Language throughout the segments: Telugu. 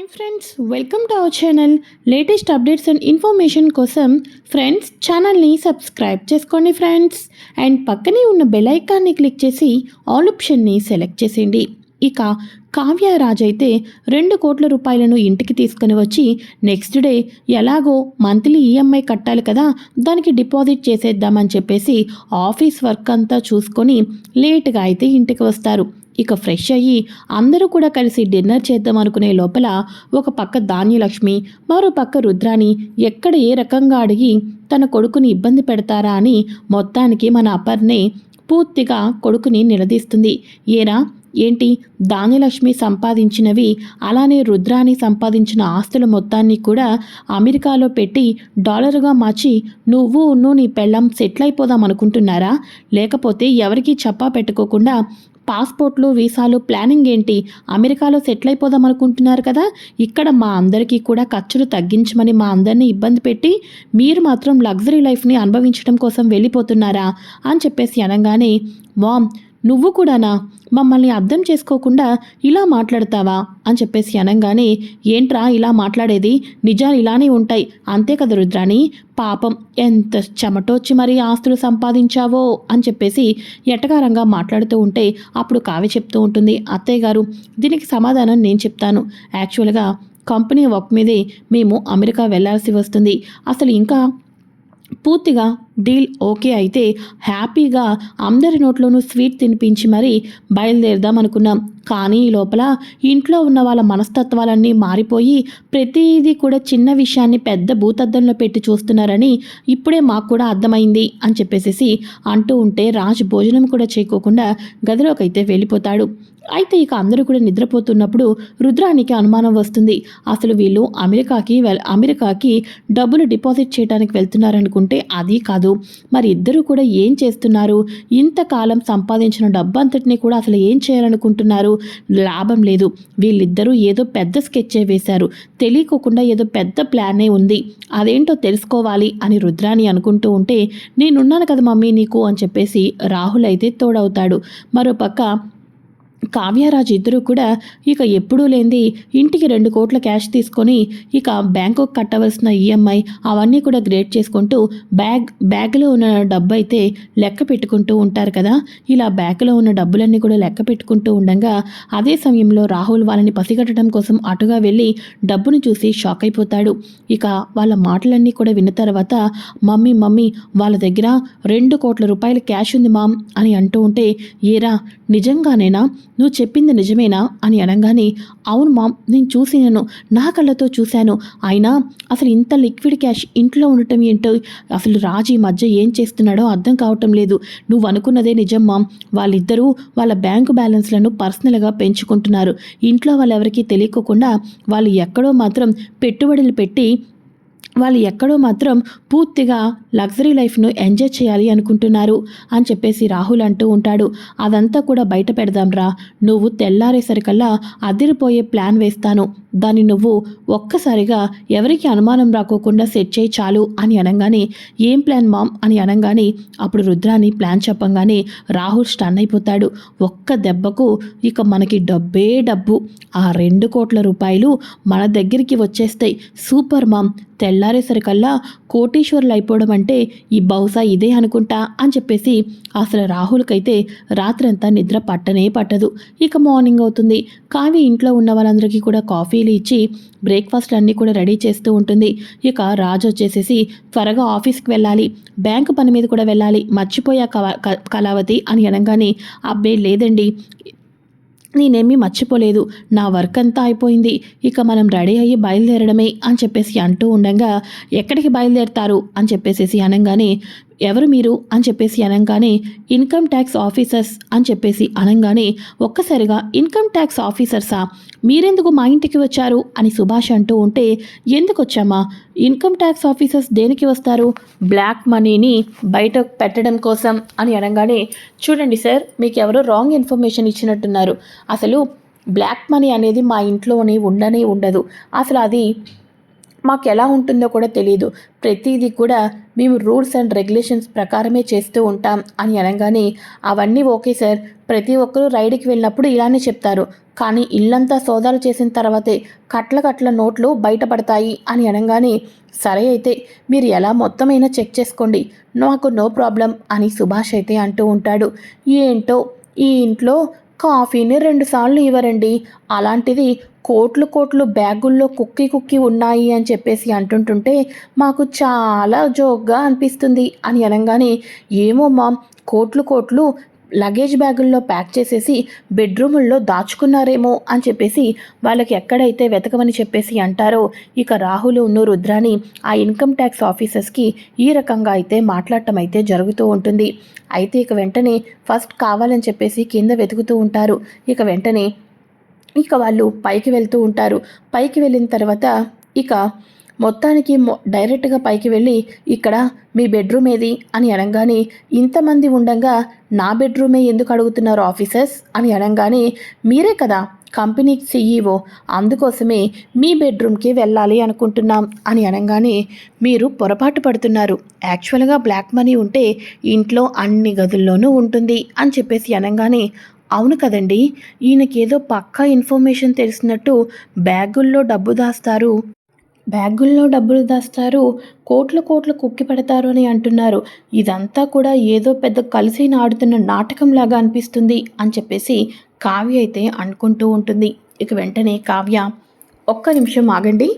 Hi friends welcome to our channel latest updates and information కోసం ఫ్రెండ్స్ ఛానల్ని సబ్స్క్రైబ్ చేసుకోండి ఫ్రెండ్స్ అండ్ పక్కనే ఉన్న బెల్ ఐకాన్ని క్లిక్ చేసి ఆల్ ఆప్షన్ని సెలెక్ట్ చేసేయండి ఇక కావ్యరాజ్ అయితే రెండు కోట్ల రూపాయలను ఇంటికి తీసుకుని వచ్చి నెక్స్ట్ డే ఎలాగో మంత్లీ ఈఎంఐ కట్టాలి కదా దానికి డిపాజిట్ చేసేద్దామని చెప్పేసి ఆఫీస్ వర్క్ అంతా చూసుకొని లేట్గా అయితే ఇంటికి వస్తారు ఇక ఫ్రెష్ అయ్యి అందరూ కూడా కలిసి డిన్నర్ చేద్దాం అనుకునే లోపల ఒక పక్క ధాన్యలక్ష్మి మరో పక్క రుద్రాని ఎక్కడ ఏ రకంగా అడిగి తన కొడుకుని ఇబ్బంది పెడతారా అని మొత్తానికి మన అపర్నే పూర్తిగా కొడుకుని నిలదీస్తుంది. ఏరా ఏంటి? దానిలక్ష్మి సంపాదించినవి అలానే రుద్రాని సంపాదించిన ఆస్తుల మొత్తాన్ని కూడా అమెరికాలో పెట్టి డాలర్గా మార్చి నువ్వు నువ్వు నీ పెళ్ళం సెటిల్ అయిపోదాం అనుకుంటున్నారా? లేకపోతే ఎవరికీ చెప్పా పెట్టుకోకుండా పాస్పోర్ట్లు వీసాలు ప్లానింగ్ ఏంటి? అమెరికాలో సెటిల్ అయిపోదాం అనుకుంటున్నారు కదా? ఇక్కడ మా అందరికీ కూడా ఖర్చులు తగ్గించమని మా అందరినీ ఇబ్బంది పెట్టి మీరు మాత్రం లగ్జరీ లైఫ్ని అనుభవించడం కోసం వెళ్ళిపోతున్నారా? అని చెప్పేసి అనగానే మామ్ నువ్వు కూడానా? మమ్మల్ని అర్థం చేసుకోకుండా ఇలా మాట్లాడతావా? అని చెప్పేసి అనగానే ఏంట్రా ఇలా మాట్లాడేది? నిజాలు ఇలానే ఉంటాయి. అంతే కదా రుద్రాని పాపం ఎంత చెమటొచ్చి మరీ ఆస్తులు సంపాదించావో? అని చెప్పేసి ఎటకారంగా మాట్లాడుతూ ఉంటే అప్పుడు కావ్య చెప్తూ ఉంటుంది అత్తయ్య గారు దీనికి సమాధానం నేను చెప్తాను. యాక్చువల్గా కంపెనీ వర్క్ మీదే మేము అమెరికా వెళ్ళాల్సి వస్తుంది. అసలు ఇంకా పూర్తిగా డీల్ ఓకే అయితే హ్యాపీగా అందరి నోట్లోనూ స్వీట్ తినిపించి మరీ బయలుదేరదాం అనుకున్నాం. కానీ ఈ లోపల ఇంట్లో ఉన్న వాళ్ళ మనస్తత్వాలన్నీ మారిపోయి ప్రతిదీ కూడా చిన్న విషయాన్ని పెద్ద భూతద్దంలో పెట్టి చూస్తున్నారని ఇప్పుడే మాకు కూడా అర్థమైంది అని చెప్పేసి అంటూ ఉంటే రాజు భోజనం కూడా చేయకోకుండా గదిలోకి అయితే వెళ్ళిపోతాడు. అయితే ఇక అందరూ కూడా నిద్రపోతున్నప్పుడు రుద్రానికి అనుమానం వస్తుంది. అసలు వీళ్ళు అమెరికాకి వెల్ అమెరికాకి డబ్బులు డిపాజిట్ చేయడానికి వెళ్తున్నారనుకుంటే అది కాదు. మరి ఇద్దరు కూడా ఏం చేస్తున్నారు? ఇంతకాలం సంపాదించిన డబ్బు అంతటిని కూడా అసలు ఏం చేయాలనుకుంటున్నారు? లాభం లేదు. వీళ్ళిద్దరూ ఏదో పెద్ద స్కెచ్చే వేశారు. తెలియకోకుండా ఏదో పెద్ద ప్లానే ఉంది. అదేంటో తెలుసుకోవాలి అని రుద్రాని అనుకుంటూ ఉంటే నేనున్నాను కదా మమ్మీ నీకు అని చెప్పేసి రాహుల్ అయితే తోడవుతాడు. మరోపక్క కావ్యరాజు ఇద్దరూ కూడా ఇక ఎప్పుడూ లేనిది ఇంటికి రెండు కోట్ల క్యాష్ తీసుకొని ఇక బ్యాంకుకు కట్టవలసిన ఈఎంఐ అవన్నీ కూడా గ్రేట్ చేసుకుంటూ బ్యాగ్ బ్యాగ్లో ఉన్న డబ్బు అయితే లెక్క పెట్టుకుంటూ ఉంటారు కదా. ఇలా బ్యాగ్లో ఉన్న డబ్బులన్నీ కూడా లెక్క పెట్టుకుంటూ ఉండగా అదే సమయంలో రాహుల్ వాళ్ళని పసిగట్టడం కోసం అటుగా వెళ్ళి డబ్బును చూసి షాక్ అయిపోతాడు. ఇక వాళ్ళ మాటలన్నీ కూడా విన్న తర్వాత మమ్మీ మమ్మీ వాళ్ళ దగ్గర రెండు కోట్ల రూపాయల క్యాష్ ఉంది మామ్ అని అంటూ ఉంటే ఏరా నిజంగానేనా? నువ్వు చెప్పింది నిజమేనా? అని అనగానే అవును మామ్ నేను చూసినాను నా కళ్ళతో చూశాను. అయినా అసలు ఇంత లిక్విడ్ క్యాష్ ఇంట్లో ఉండటం ఏంటో అసలు రాజు ఈ మధ్య ఏం చేస్తున్నాడో అర్థం కావటం లేదు. నువ్వు అనుకున్నదే నిజం మామ్. వాళ్ళిద్దరూ వాళ్ళ బ్యాంకు బ్యాలెన్స్లను పర్సనల్గా పెంచుకుంటున్నారు. ఇంట్లో వాళ్ళెవరికీ తెలియకోకుండా వాళ్ళు ఎక్కడో మాత్రం పెట్టుబడులు పెట్టి వాళ్ళు ఎక్కడో మాత్రం పూర్తిగా లగ్జరీ లైఫ్ను ఎంజాయ్ చేయాలి అనుకుంటున్నారు అని చెప్పేసి రాహుల్ అంటూ ఉంటాడు. అదంతా కూడా బయట పెడదాంరా. నువ్వు తెల్లారేసరికల్లా అదిరిపోయే ప్లాన్ వేస్తాను. దాన్ని నువ్వు ఒక్కసారిగా ఎవరికి అనుమానం రాకోకుండా సెట్ చేయి చాలు అని అనగానే ఏం ప్లాన్ మామ్? అని అనగానే అప్పుడు రుద్రాని ప్లాన్ చెప్పంగానే రాహుల్ స్టన్ అయిపోతాడు. ఒక్క దెబ్బకు ఇక మనకి డబ్బే డబ్బు. ఆ రెండు కోట్ల రూపాయలు మన దగ్గరికి వచ్చేస్తాయి. Super ma'am! తెల్లారేసరికల్లా కోటీశ్వరులు అయిపోవడం అంటే ఈ బహుశా ఇదే అనుకుంటా అని చెప్పేసి అసలు రాహుల్కైతే రాత్రంతా నిద్ర పట్టనే పట్టదు. ఇక మార్నింగ్ అవుతుంది. కావి ఇంట్లో ఉన్న వాళ్ళందరికీ కూడా కాఫీలు ఇచ్చి బ్రేక్ఫాస్ట్ అన్నీ కూడా రెడీ చేస్తూ ఉంటుంది. ఇక రాజు వచ్చేసేసి త్వరగా ఆఫీస్కి వెళ్ళాలి. బ్యాంకు పని మీద కూడా వెళ్ళాలి. మర్చిపోయా కళావతి అని అనగానే అబ్బే లేదండి. నేనేమీ మర్చిపోలేదు. నా వర్క్ అంతా అయిపోయింది. ఇక మనం రెడీ అయ్యి బయలుదేరడమే అని చెప్పేసి అంటూ ఉండగా ఎక్కడికి బయలుదేరతారు? అని చెప్పేసి అనగానే ఎవరు మీరు అని చెప్పేసి అనగానే ఇన్కమ్ ట్యాక్స్ ఆఫీసర్స్ అని చెప్పేసి అనగానే ఒక్కసారిగా ఇన్కమ్ ట్యాక్స్ ఆఫీసర్సా మీరెందుకు మా ఇంటికి వచ్చారు? అని సుభాష్ అంటూ ఉంటే ఎందుకు వచ్చామా ఇన్కమ్ ట్యాక్స్ ఆఫీసర్స్ దేనికి వస్తారు? బ్లాక్ మనీని బయట పెట్టడం కోసం అని అనగానే చూడండి సార్ మీకు ఎవరో రాంగ్ ఇన్ఫర్మేషన్ ఇచ్చినట్టున్నారు. అసలు బ్లాక్ మనీ అనేది మా ఇంట్లోనే ఉండనే ఉండదు. అసలు అది మాకు ఎలా ఉంటుందో కూడా తెలియదు ప్రతిదీ కూడా మేము రూల్స్ అండ్ రెగ్యులేషన్స్ ప్రకారమే చేస్తూ ఉంటాం అని అనగానే అవన్నీ ఓకే సార్. ప్రతి ఒక్కరూ రైడ్కి వెళ్ళినప్పుడు ఇలానే చెప్తారు. కానీ ఇల్లంతా సోదాలు చేసిన తర్వాతే కట్ల కట్ల నోట్లు బయటపడతాయి అని అనగానే సరే అయితే మీరు ఎలా మొత్తమైనా చెక్ చేసుకోండి. నాకు నో ప్రాబ్లం అని సుభాష్ అయితే అంటూ ఉంటాడు. ఏంటో ఈ ఇంట్లో కాఫీని రెండుసార్లు ఇవ్వరండి. అలాంటిది కోట్లు కోట్లు బ్యాగుల్లో కుక్కి కుక్కి ఉన్నాయి అని చెప్పేసి అంటుంటుంటే మాకు చాలా జోక్గా అనిపిస్తుంది. అని అనగానే ఏమో మామ్ కోట్లు కోట్లు లగేజ్ బ్యాగుల్లో ప్యాక్ చేసేసి బెడ్రూముల్లో దాచుకున్నారేమో అని చెప్పేసి వాళ్ళకి ఎక్కడైతే వెతకమని చెప్పేసి అంటారో ఇక రాహుల్ ఉన్ను రుద్రాని ఆ ఇన్కమ్ ట్యాక్స్ ఆఫీసర్స్కి ఈ రకంగా అయితే మాట్లాడటం అయితే జరుగుతూ ఉంటుంది. అయితే ఇక వెంటనే ఫస్ట్ కావాలని చెప్పేసి కింద వెతుకుతూ ఉంటారు. ఇక వెంటనే ఇక వాళ్ళు పైకి వెళ్తూ ఉంటారు. పైకి వెళ్ళిన తర్వాత ఇక మొత్తానికి మొ డైరెక్ట్గా పైకి వెళ్ళి ఇక్కడ మీ బెడ్రూమ్ ఏది? అని అనగానే ఇంతమంది ఉండగా నా బెడ్రూమే ఎందుకు అడుగుతున్నారు ఆఫీసర్స్? అని అనగానే మీరే కదా కంపెనీ సీఈఓ అందుకోసమే మీ బెడ్రూమ్కి వెళ్ళాలి అనుకుంటున్నాం అని అనగానే మీరు పొరపాటు పడుతున్నారు. యాక్చువల్గా బ్లాక్ మనీ ఉంటే ఇంట్లో అన్ని గదుల్లోనూ ఉంటుంది అని చెప్పేసి అనగానే అవును కదండి ఈయనకేదో పక్కా ఇన్ఫర్మేషన్ తెలిసినట్టు బ్యాగుల్లో డబ్బు దాస్తారు. బ్యాగుల్లో డబ్బులు దాస్తారు కోట్లు కోట్లు కుక్కి పెడతారు అని అంటున్నారు. ఇదంతా కూడా ఏదో పెద్ద కలిసి ఆడుతున్న నాటకంలాగా అనిపిస్తుంది అని చెప్పేసి కావ్య అయితే అనుకుంటూ ఉంటుంది. ఇక వెంటనే కావ్య ఒక్క నిమిషం ఆగండి.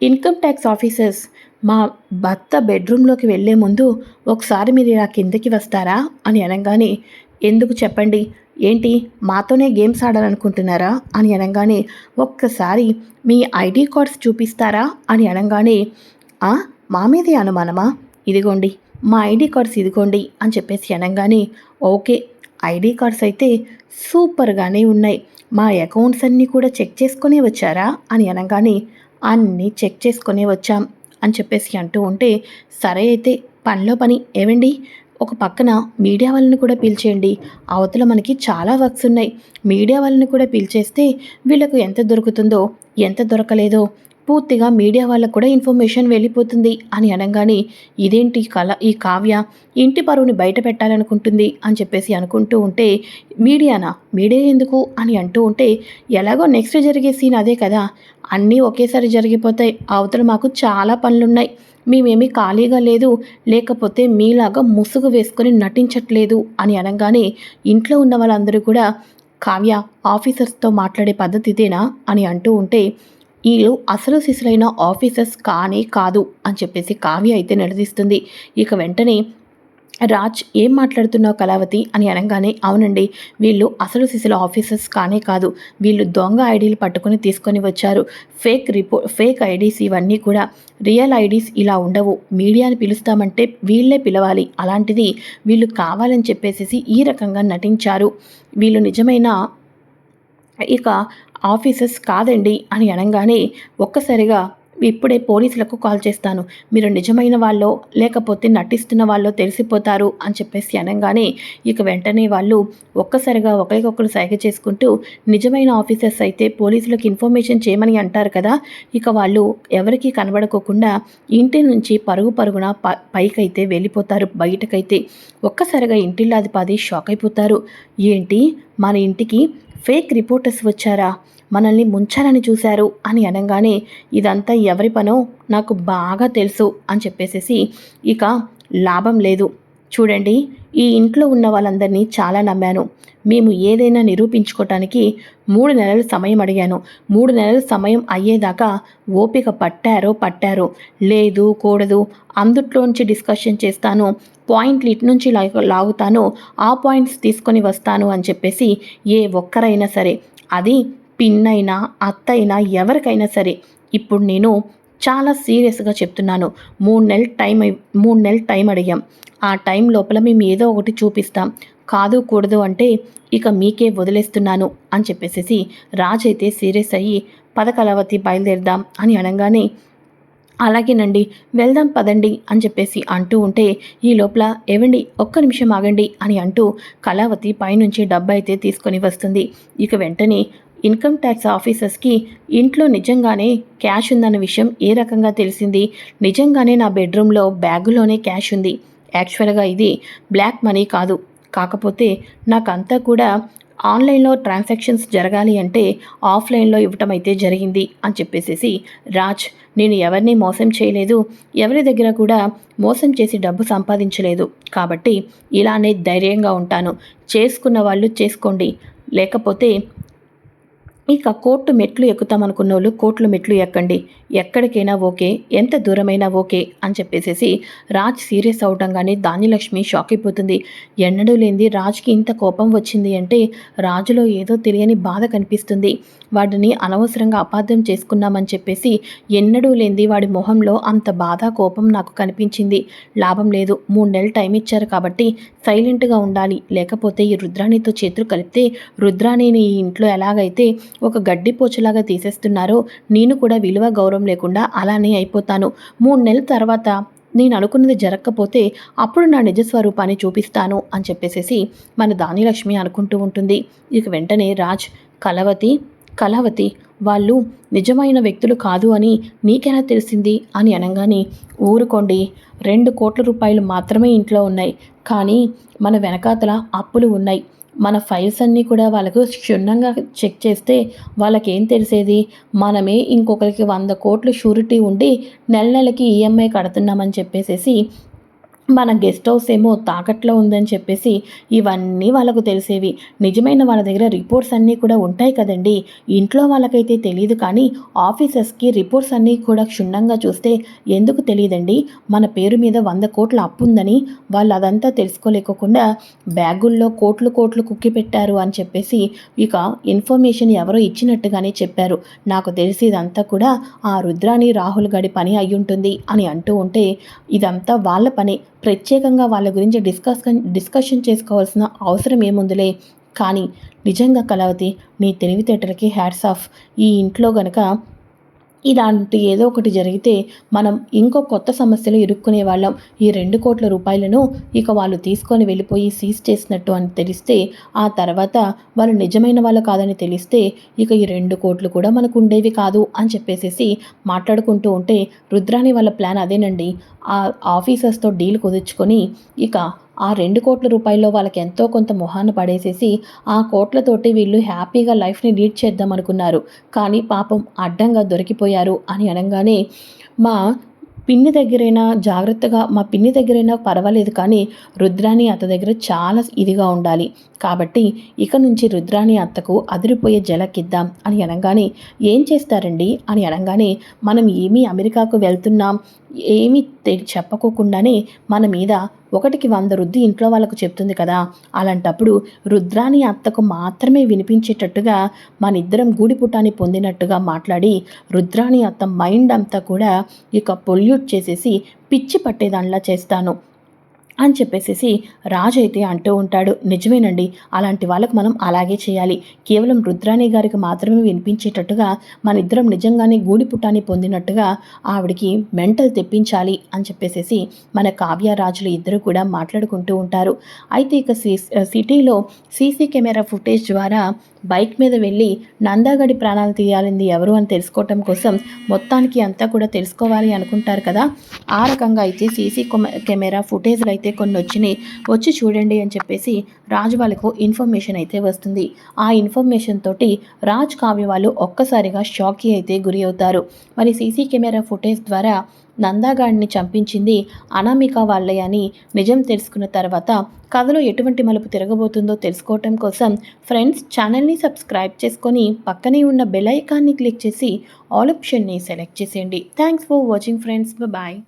ఇన్కమ్ ట్యాక్స్ ఆఫీసర్స్ మా భర్త బెడ్రూమ్లోకి వెళ్ళే ముందు ఒకసారి మీరు ఇలా కిందకి వస్తారా అని అనగానే ఎందుకు చెప్పండి? ఏంటి? మాతోనే గేమ్స్ ఆడాలనుకుంటున్నారా? అని అనగానే ఒక్కసారి మీ ఐడి కార్డ్స్ చూపిస్తారా? అని అనగానే మా మీదే అనుమానమా? ఇదిగోండి మా ఐడి కార్డ్స్ ఇదిగోండి అని చెప్పేసి అనగానే ఓకే ఐడి కార్డ్స్ అయితే సూపర్గానే ఉన్నాయి. మా అకౌంట్స్ అన్నీ కూడా చెక్ చేసుకునే వచ్చారా? అని అనగానే అన్నీ చెక్ చేసుకునే వచ్చాం అని చెప్పేసి అంటూ ఉంటే సరే అయితే పనిలో పని. ఏవండి? ఒక పక్కన మీడియా వాళ్ళని కూడా పిలిచేయండి. అవతల మనకి చాలా వర్క్స్ ఉన్నాయి. మీడియా వాళ్ళని కూడా పిలిచేస్తే వీళ్ళకు ఎంత దొరుకుతుందో ఎంత దొరకలేదో పూర్తిగా మీడియా వాళ్ళకు కూడా ఇన్ఫర్మేషన్ వెళ్ళిపోతుంది అని అనగానే ఇదేంటి కళ ఈ కావ్య ఇంటి పరువుని బయట పెట్టాలనుకుంటుంది అని చెప్పేసి అనుకుంటూ ఉంటే మీడియానా? మీడియా ఎందుకు? అని అంటూ ఉంటే ఎలాగో నెక్స్ట్ జరిగే సీన్ అదే కదా. అన్నీ ఒకేసారి జరిగిపోతాయి. అవతల మాకు చాలా పనులున్నాయి. మేమేమీ ఖాళీగా లేదు లేకపోతే మీలాగా ముసుగు వేసుకొని నటించట్లేదు అని అనగానే ఇంట్లో ఉన్న వాళ్ళందరూ కూడా కావ్య ఆఫీసర్స్తో మాట్లాడే పద్ధతి ఇదేనా? అని అంటూ ఉంటే వీళ్ళు అసలు శిశులైన ఆఫీసర్స్ కానే కాదు అని చెప్పేసి కావ్య అయితే నిలదీస్తుంది. ఇక వెంటనే రాజ్ ఏం మాట్లాడుతున్నావు కళావతి? అని అనగానే అవునండి వీళ్ళు అసలు శిశుల ఆఫీసర్స్ కానే కాదు. వీళ్ళు దొంగ ఐడీలు పట్టుకొని తీసుకొని వచ్చారు. ఫేక్ రిపో ఫేక్ ఐడీస్ ఇవన్నీ కూడా రియల్ ఐడీస్ ఇలా ఉండవు. మీడియాని పిలుస్తామంటే వీళ్ళే పిలవాలి. అలాంటిది వీళ్ళు కావాలని చెప్పేసి ఈ రకంగా నటించారు. వీళ్ళు నిజమైన ఇక ఆఫీసర్స్ కాదండి అని అనగానే ఒక్కసారిగా ఇప్పుడే పోలీసులకు కాల్ చేస్తాను. మీరు నిజమైన వాళ్ళో లేకపోతే నటిస్తున్న వాళ్ళో తెలిసిపోతారు అని చెప్పేసి అనగానే ఇక వెంటనే వాళ్ళు ఒక్కసారిగా ఒకరికొకరు సైగ చేసుకుంటూ నిజమైన ఆఫీసర్స్ అయితే పోలీసులకు ఇన్ఫర్మేషన్ చేయమని అంటారు కదా ఇక వాళ్ళు ఎవరికీ కనబడుకోకుండా ఇంటి నుంచి పరుగు పరుగున ప పైకైతే వెళ్ళిపోతారు బయటకైతే. ఒక్కసారిగా ఇంటిల్లాదిపాది షాక్ అయిపోతారు ఏంటి? మన ఇంటికి ఫేక్ రిపోర్టర్స్ వచ్చారా? మనల్ని ముంచాలని చూశారు అని అనగానే ఇదంతా ఎవరి పనో నాకు బాగా తెలుసు అని చెప్పేసేసి ఇక లాభం లేదు. చూడండి ఈ ఇంట్లో ఉన్న వాళ్ళందరినీ చాలా నమ్మాను. మేము ఏదైనా నిరూపించుకోవటానికి మూడు నెలలు సమయం అడిగాను. మూడు నెలలు సమయం అయ్యేదాకా ఓపిక పట్టారో పట్టారో. లేదు కూడదు. అందుట్లోంచి డిస్కషన్ చేస్తాను. పాయింట్లు ఇటు నుంచి లాగుతాను. ఆ పాయింట్స్ తీసుకొని వస్తాను అని చెప్పేసి ఏ ఒక్కరైనా సరే. అది పిన్నైనా అత్తైనా ఎవరికైనా సరే. ఇప్పుడు నేను చాలా సీరియస్గా చెప్తున్నాను. మూడు నెలలు టైం మూడు నెలలు టైం అడిగాం. ఆ టైం లోపల మేము ఏదో ఒకటి చూపిస్తాం. కాదు కూడదు అంటే ఇక మీకే వదిలేస్తున్నాను అని చెప్పేసి రాజైతే అయితే సీరియస్ అయ్యి పదకలవతి బయలుదేరదాం అని అనగానే అలాగేనండి వెళ్దాం పదండి అని చెప్పేసి అంటూ ఉంటే ఈ లోపల ఏవండి ఒక్క నిమిషం ఆగండి అని అంటూ కళావతి పైనుంచి డబ్బా అయితే తీసుకొని వస్తుంది. ఇక వెంటనే ఇన్కమ్ ట్యాక్స్ ఆఫీసర్స్కి ఇంట్లో నిజంగానే క్యాష్ ఉందన్న విషయం ఏ రకంగా తెలిసింది? నిజంగానే నా బెడ్రూమ్లో బ్యాగులోనే క్యాష్ ఉంది. యాక్చువల్గా ఇది బ్లాక్ మనీ కాదు. కాకపోతే నాకంతా కూడా ఆన్లైన్లో ట్రాన్సాక్షన్స్ జరగాలి అంటే ఆఫ్లైన్లో ఇవ్వటం అయితే జరిగింది అని చెప్పేసేసి రాజ్ నేను ఎవరిని మోసం చేయలేదు. ఎవరి దగ్గర కూడా మోసం చేసి డబ్బు సంపాదించలేదు. కాబట్టి ఇలానే ధైర్యంగా ఉంటాను. చేసుకున్న వాళ్ళు చేసుకోండి. లేకపోతే ఇక కోర్టు మెట్లు ఎక్కుతామనుకున్న వాళ్ళు కోర్టుల మెట్లు ఎక్కండి. ఎక్కడికైనా ఓకే ఎంత దూరమైనా ఓకే అని చెప్పేసేసి రాజ్ సీరియస్ అవడంగానే ధాన్యలక్ష్మి షాక్ అయిపోతుంది ఎన్నడూ లేనిది రాజ్కి ఇంత కోపం వచ్చింది అంటే రాజులో ఏదో తెలియని బాధ కనిపిస్తుంది. వాడిని అనవసరంగా అపార్థం చేసుకున్నామని చెప్పేసి ఎన్నడూ లేనిది వాడి మొహంలో అంత బాధ కోపం నాకు కనిపించింది. లాభం లేదు. మూడు నెలలు టైం ఇచ్చారు కాబట్టి సైలెంట్గా ఉండాలి. లేకపోతే ఈ రుద్రాణితో చేతులు కలిపితే రుద్రాణిని ఈ ఇంట్లో ఎలాగైతే ఒక గడ్డి పోచలాగా తీసేస్తున్నారో నేను కూడా విలువ గౌరవం లేకుండా అలానే అయిపోతాను. మూడు నెలల తర్వాత నేను అనుకున్నది జరగకపోతే అప్పుడు నా నిజస్వరూపాన్ని చూపిస్తాను అని చెప్పేసేసి మన దానిలక్ష్మి అనుకుంటూ ఉంటుంది. ఇక వెంటనే రాజ్ కలవతి కళావతి వాళ్ళు నిజమైన వ్యక్తులు కాదు అని నీకెలా తెలిసింది? అని అనగానే ఊరుకోండి. రెండు కోట్ల రూపాయలు మాత్రమే ఇంట్లో ఉన్నాయి. కానీ మన వెనకాతల అప్పులు ఉన్నాయి. మన ఫైల్స్ అన్నీ కూడా వాళ్ళకు క్షుణ్ణంగా చెక్ చేస్తే వాళ్ళకేం తెలిసేది? మనమే ఇంకొకరికి వంద కోట్లు షూరిటీ ఉండి నెల నెలకి ఈఎంఐ కడుతున్నామని చెప్పేసేసి మన గెస్ట్ హౌస్ ఏమో తాకట్లో ఉందని చెప్పేసి ఇవన్నీ వాళ్ళకు తెలిసేవి. నిజమైన వాళ్ళ దగ్గర రిపోర్ట్స్ అన్నీ కూడా ఉంటాయి కదండి. ఇంట్లో వాళ్ళకైతే తెలియదు కానీ ఆఫీసర్స్కి రిపోర్ట్స్ అన్నీ కూడా క్షుణ్ణంగా చూస్తే ఎందుకు తెలియదండి? మన పేరు మీద వంద కోట్ల అప్పు ఉందని వాళ్ళు అదంతా తెలుసుకోలేకోకుండా బ్యాగుల్లో కోట్లు కోట్లు కుక్కి పెట్టారు అని చెప్పేసి ఇక ఇన్ఫర్మేషన్ ఎవరో ఇచ్చినట్టుగానే చెప్పారు. నాకు తెలిసి ఇదంతా కూడా ఆ రుద్రాని రాహుల్ గడి పని అయ్యుంటుంది అని అంటూ ఉంటే ఇదంతా వాళ్ళ పని. ప్రత్యేకంగా వాళ్ళ గురించి డిస్కస్ డిస్కషన్ చేసుకోవాల్సిన అవసరం ఏముందిలే. కానీ నిజంగా కళావతి నీ తెలివితేటలకి హ్యాట్స్ ఆఫ్. ఈ ఇంట్లో గనక ఇలాంటి ఏదో ఒకటి జరిగితే మనం ఇంకో కొత్త సమస్యలు ఇరుక్కునే వాళ్ళం. ఈ రెండు కోట్ల రూపాయలను ఇక వాళ్ళు తీసుకొని వెళ్ళిపోయి సీజ్ చేసినట్టు అని తెలిస్తే ఆ తర్వాత వాళ్ళు నిజమైన వాళ్ళు కాదని తెలిస్తే ఇక ఈ రెండు కోట్లు కూడా మనకు ఉండేవి కాదు అని చెప్పేసేసి మాట్లాడుకుంటూ ఉంటే రుద్రాని వాళ్ళ ప్లాన్ అదేనండి. ఆ ఆఫీసర్స్తో డీల్ కుదుర్చుకొని ఇక ఆ రెండు కోట్ల రూపాయల్లో వాళ్ళకి ఎంతో కొంత మొహాన పడేసేసి ఆ కోట్లతోటి వీళ్ళు హ్యాపీగా లైఫ్ని లీడ్ చేద్దాం అనుకున్నారు కానీ పాపం అడ్డంగా దొరికిపోయారు అని అనగానే మా పిన్ని దగ్గరైనా జాగ్రత్తగా మా పిన్ని దగ్గరైనా పర్వాలేదు కానీ రుద్రాణి అత్త దగ్గర చాలా ఇదిగా ఉండాలి. కాబట్టి ఇక నుంచి రుద్రాణి అత్తకు అదిరిపోయే జలకిద్దాం అని అనగానే ఏం చేస్తారండి? అని అనగానే మనం ఏమీ అమెరికాకు వెళ్తున్నాం. ఏమి చెప్పకోకుండానే మన మీద ఒకటికి వంద రుద్ది ఇంట్లో వాళ్ళకు చెప్తుంది కదా. అలాంటప్పుడు రుద్రాని అత్తకు మాత్రమే వినిపించేటట్టుగా మన ఇద్దరం గూడిపుటాన్ని పొందినట్టుగా మాట్లాడి రుద్రాని అత్త మైండ్ అంతా కూడా ఇక పొల్యూట్ చేసేసి పిచ్చి పట్టేదానిలా చేస్తాను. అని చెప్పేసేసి రాజు అయితే అంటూ ఉంటాడు. నిజమేనండి. అలాంటి వాళ్ళకు మనం అలాగే చేయాలి. కేవలం రుద్రాణి గారికి మాత్రమే వినిపించేటట్టుగా మన ఇద్దరం నిజంగానే గూడి పుట్టాన్ని పొందినట్టుగా ఆవిడికి మెంటల్ తెప్పించాలి అని చెప్పేసేసి మన కావ్య రాజులు ఇద్దరు కూడా మాట్లాడుకుంటూ ఉంటారు. అయితే ఇక సిటీలో సీసీ కెమెరా ఫుటేజ్ ద్వారా బైక్ మీద వెళ్ళి నందాగడి ప్రాణాలు తీయాలింది ఎవరు అని తెలుసుకోవటం కోసం మొత్తానికి అంతా కూడా తెలుసుకోవాలి అనుకుంటారు కదా. ఆ రకంగా అయితే సీసీ కెమెరా ఫుటేజ్లు అయితే కొన్ని వచ్చినాయి వచ్చి చూడండి అని చెప్పేసి రాజు వాళ్ళకు ఇన్ఫర్మేషన్ అయితే వస్తుంది. ఆ ఇన్ఫర్మేషన్ తోటి రాజ్ కావ్య వాళ్ళు ఒక్కసారిగా షాక్కి అయితే గురి అవుతారు. మరి సీసీ కెమెరా ఫుటేజ్ ద్వారా నందాగాడిని చంపించింది అనామిక వాళ్ళే అని నిజం తెలుసుకున్న తర్వాత కథలో ఎటువంటి మలుపు తిరగబోతుందో తెలుసుకోవటం కోసం ఫ్రెండ్స్ ఛానల్ని సబ్స్క్రైబ్ చేసుకొని పక్కనే ఉన్న బెల్ ఐకాన్ని క్లిక్ చేసి ఆల్ ఆప్షన్ని సెలెక్ట్ చేసేయండి. Thanks for watching friends. Bye